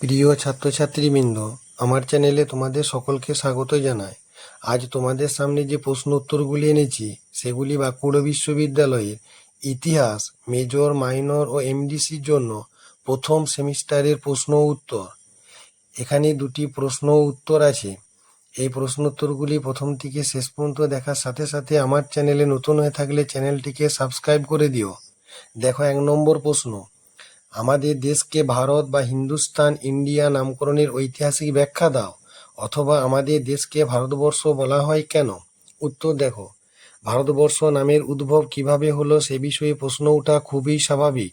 প্রিয় ছাত্রছাত্রীবৃন্দ, আমার চ্যানেলে তোমাদের সকলকে স্বাগত জানাই। আজ তোমাদের সামনে যে প্রশ্ন উত্তরগুলি এনেছি, সেগুলি বাঁকুড়া বিশ্ববিদ্যালয়ের ইতিহাস, মেজর, মাইনর ও এমডিসির জন্য প্রথম সেমিস্টারের প্রশ্ন উত্তর। এখানে দুটি প্রশ্ন উত্তর আছে। এই প্রশ্ন উত্তরগুলি প্রথম থেকে শেষ পর্যন্ত দেখার সাথে সাথে আমার চ্যানেলে নতুন হয়ে থাকলে চ্যানেলটিকে সাবস্ক্রাইব করে দিও। দেখো এক নম্বর প্রশ্ন। আমাদের দেশকে ভারত বা হিন্দুস্তান, ইন্ডিয়া নামকরণের ঐতিহাসিক ব্যাখ্যা দাও, অথবা আমাদের দেশকে ভারতবর্ষ বলা হয় কেন? উত্তর দেখো। ভারতবর্ষ নামের উদ্ভব কীভাবে হলো সে বিষয়ে প্রশ্ন ওঠা খুবই স্বাভাবিক।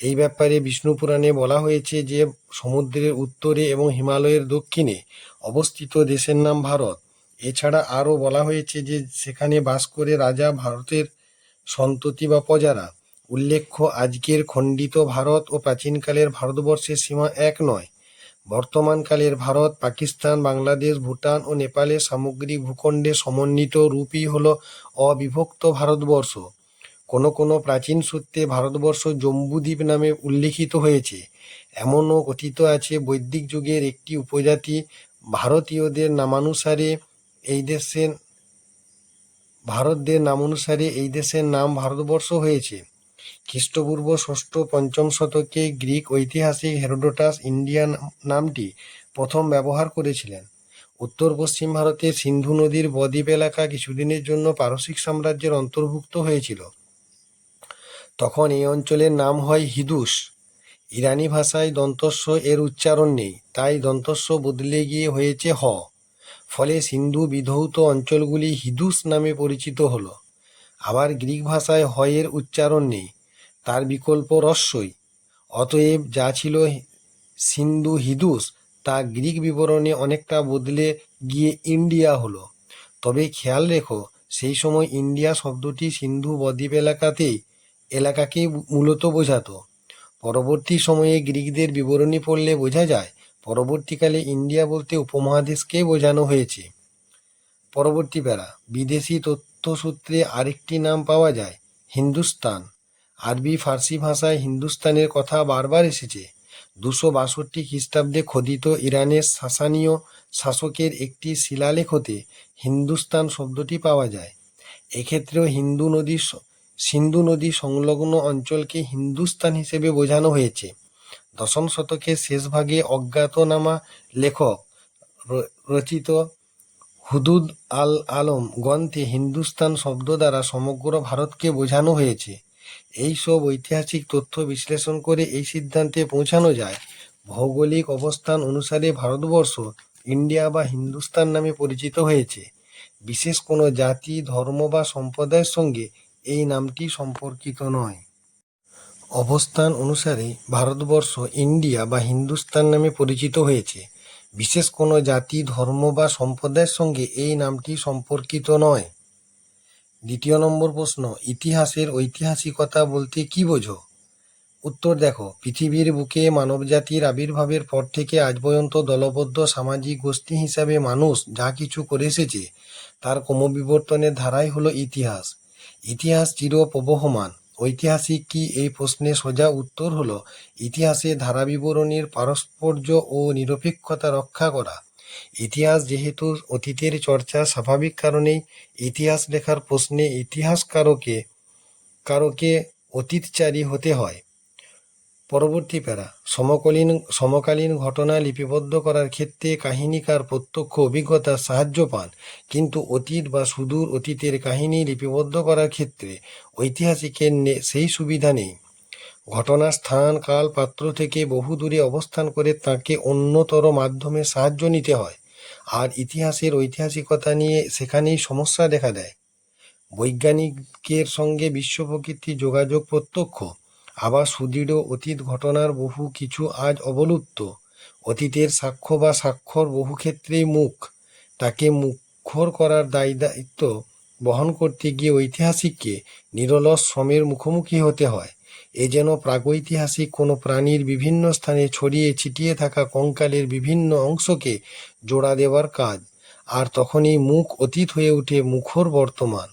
এই ব্যাপারে বিষ্ণু পুরাণে বলা হয়েছে যে, সমুদ্রের উত্তরে এবং হিমালয়ের দক্ষিণে অবস্থিত দেশের নাম ভারত। এছাড়া আরও বলা হয়েছে যে, সেখানে বাস করে রাজা ভারতের সন্ততি বা প্রজারা উল্লেখ্য, আজকের খণ্ডিত ভারত ও প্রাচীনকালের ভারতবর্ষের সীমা এক নয়। বর্তমানকালের ভারত, পাকিস্তান, বাংলাদেশ, ভুটান ও নেপালের সামগ্রিক ভূখণ্ডে সমন্বিত রূপই হল অবিভক্ত ভারতবর্ষ। কোনো কোনো প্রাচীন সূত্রে ভারতবর্ষ জম্বুদ্বীপ নামে উল্লিখিত হয়েছে। এমনও কথিত আছে, বৈদিক যুগের একটি উপজাতি ভারতীয়দের নামানুসারে এই দেশের, ভারতদের নামানুসারে এই দেশের নাম ভারতবর্ষ হয়েছে। খ্রিস্টপূর্ব ষষ্ঠ পঞ্চম শতকে গ্রিক ঐতিহাসিক হেরোডোটাস ইন্ডিয়া নামটি প্রথম ব্যবহার করেছিলেন। উত্তর পশ্চিম ভারতের সিন্ধু নদীর বদ্বীপ এলাকা কিছুদিনের জন্য পারসিক সাম্রাজ্যের অন্তর্ভুক্ত হয়েছিল। তখন এই অঞ্চলের নাম হয় হিদুস। ইরানি ভাষায় দন্তস্ব এর উচ্চারণ নেই, তাই দন্তস্ব বদলে গিয়ে হয়েছে হ। ফলে সিন্ধু বিধৌত অঞ্চলগুলি হিদুস নামে পরিচিত হলো। আবার গ্রিক ভাষায় হয়ের উচ্চারণ নেই। তার বিকল্প রস্যই অতএব যা ছিল সিন্ধু হিদুস, তা গ্রিক বিবরণে অনেকটা বদলে গিয়ে ইন্ডিয়া হলো। তবে খেয়াল রেখো, সেই সময় ইন্ডিয়া শব্দটি সিন্ধু বদ্বীপ এলাকাতেই এলাকাকেই মূলত বোঝাতো। পরবর্তী সময়ে গ্রিকদের বিবরণী পড়লে বোঝা যায়, পরবর্তীকালে ইন্ডিয়া বলতে উপমহাদেশকেই বোঝানো হয়েছে। পরবর্তী প্যারা বিদেশি তথ্যসূত্রে আরেকটি নাম পাওয়া যায়, হিন্দুস্তান। আরবি ফার্সি ভাষায় হিন্দুস্তানের কথা বারবার এসেছে। দুশো বাষট্টি খ্রিস্টাব্দে খোদিত ইরানের শাসানীয় শাসকের একটি শিলালেখ হতে হিন্দুস্তান শব্দটি পাওয়া যায়। এক্ষেত্রেও হিন্দু নদী সিন্ধু নদী সংলগ্ন অঞ্চলকে হিন্দুস্তান হিসেবে বোঝানো হয়েছে। দশম শতকের শেষ ভাগে অজ্ঞাতনামা লেখক রচিত হুদুদ আল আলম গ্রন্থে হিন্দুস্তান শব্দ দ্বারা সমগ্র ভারতকে বোঝানো হয়েছে। এই সব ঐতিহাসিক তথ্য বিশ্লেষণ করে এই সিদ্ধান্তে পৌঁছানো যায়। ভৌগোলিক অবস্থান অনুসারে ভারতবর্ষ ইন্ডিয়া বা হিন্দুস্তান নামে পরিচিত হয়েছে। বিশেষ কোনো জাতি, ধর্ম বা সম্প্রদায়ের সঙ্গে এই নামটি সম্পর্কিত নয়। অবস্থান অনুসারে ভারতবর্ষ ইন্ডিয়া বা হিন্দুস্তান নামে পরিচিত হয়েছে। বিশেষ কোনো জাতি, ধর্ম বা সম্প্রদায়ের সঙ্গে এই নামটি সম্পর্কিত নয়। দ্বিতীয় নম্বর প্রশ্ন, ইতিহাসের ঐতিহাসিকতা বলতে কি বোঝো? উত্তর দেখো, পৃথিবীর বুকে মানবজাতির আবির্ভাবের পর থেকে আজ পর্যন্ত দলবদ্ধ সামাজিক গোষ্ঠী হিসাবে মানুষ যা কিছু করে এসেছে, তার ক্রমবিবর্তনের ধারাই হলো ইতিহাস। ইতিহাস চির প্রবহমান ঐতিহাসিক কি এই প্রশ্নে সোজা উত্তর হলো, ইতিহাসে ধারাবিবরণীর পারস্পর্য ও নিরপেক্ষতা রক্ষা করা। ইতিহাস যেহেতু অতীতের চর্চা স্বাভাবিক কারণেই ইতিহাস লেখার প্রশ্নে ইতিহাসকারকে কারকে অতীতচারী হতে হয়। পরবর্তী প্যারা, সমকালীন সমকালীন ঘটনা লিপিবদ্ধ করার ক্ষেত্রে কাহিনীকার প্রত্যক্ষ অভিজ্ঞতার সাহায্য পান, কিন্তু অতীত বা সুদূর অতীতের কাহিনী লিপিবদ্ধ করার ক্ষেত্রে ঐতিহাসিকের সেই সুবিধা নেই। ঘটনার স্থান কাল পাত্র থেকে বহু দূরে অবস্থান করে তাকে অন্যতর মাধ্যমে সাহায্য নিতে হয়। আর ইতিহাসের ঐতিহাসিকতা নিয়ে সেখানেই সমস্যা দেখা দেয়। বৈজ্ঞানিকের সঙ্গে বিশ্ব প্রকৃতির যোগাযোগ প্রত্যক্ষ। আবার সুদৃঢ় অতীত ঘটনার বহু কিছু আজ অবলুপ্ত। অতীতের সাক্ষ্য বা স্বাক্ষর বহু ক্ষেত্রেই মুখ। তাকে মুখর করার দায়, দায়িত্ব বহন করতে গিয়ে ঐতিহাসিককে নিরলস শ্রমের মুখোমুখি হতে হয়। এ যেন প্রাগৈতিহাসিক কোনো প্রাণীর বিভিন্ন স্থানে ছড়িয়ে ছিটিয়ে থাকা কঙ্কালের বিভিন্ন অংশকে জোড়া দেওয়ার কাজ, আর তখনই মুখ অতীত হয়ে ওঠে মুখর বর্তমান।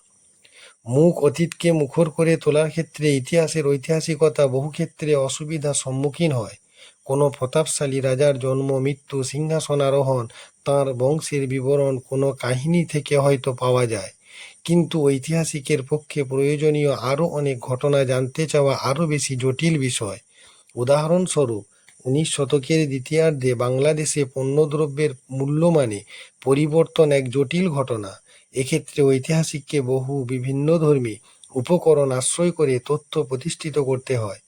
মুখ অতীতকে মুখর করে তোলার ক্ষেত্রে ইতিহাসের ঐতিহাসিকতা বহু ক্ষেত্রে অসুবিধার সম্মুখীন হয়। কোনো প্রতাপশালী রাজার জন্ম, মৃত্যু সিংহাসনারোহণ তাঁর বংশের বিবরণ কোনো কাহিনী থেকে হয়তো পাওয়া যায়। কিন্তু ঐতিহাসিকের পক্ষে প্রয়োজনীয় আরও অনেক ঘটনা জানতে চাওয়া আরও বেশি জটিল বিষয়। উদাহরণস্বরূপ, উনিশ শতকের দ্বিতীয়ার্ধে বাংলাদেশে পণ্যদ্রব্যের মূল্যমানে পরিবর্তন এক জটিল ঘটনা। এক্ষেত্রে ঐতিহাসিককে বহু বিভিন্নধর্মী উপকরণ আশ্রয় করে তথ্য প্রতিষ্ঠিত করতে হয়।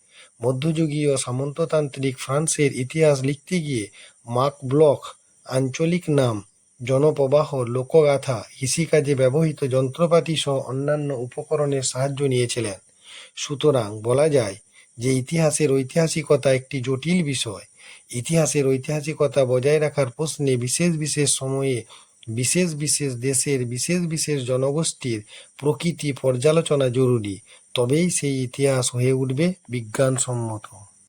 মধ্যযুগীয় সামন্ততান্ত্রিক ফ্রান্সের ইতিহাস লিখতে গিয়ে মার্ক ব্লক আঞ্চলিক নাম জনপ্রবাহ, লোকগাথা, কৃষিকাজে ব্যবহৃত যন্ত্রপাতি সহ অন্যান্য উপকরণের সাহায্য নিয়েছিলেন। সুতরাং বলা যায় যে ইতিহাসের ঐতিহাসিকতা একটি জটিল বিষয়। ইতিহাসের ঐতিহাসিকতা বজায় রাখার প্রশ্নে বিশেষ বিশেষ সময়ে বিশেষ বিশেষ দেশের বিশেষ বিশেষ জনগোষ্ঠীর প্রকৃতি পর্যালোচনা জরুরি। তবেই সেই ইতিহাস হয়ে উঠবে বিজ্ঞানসম্মত।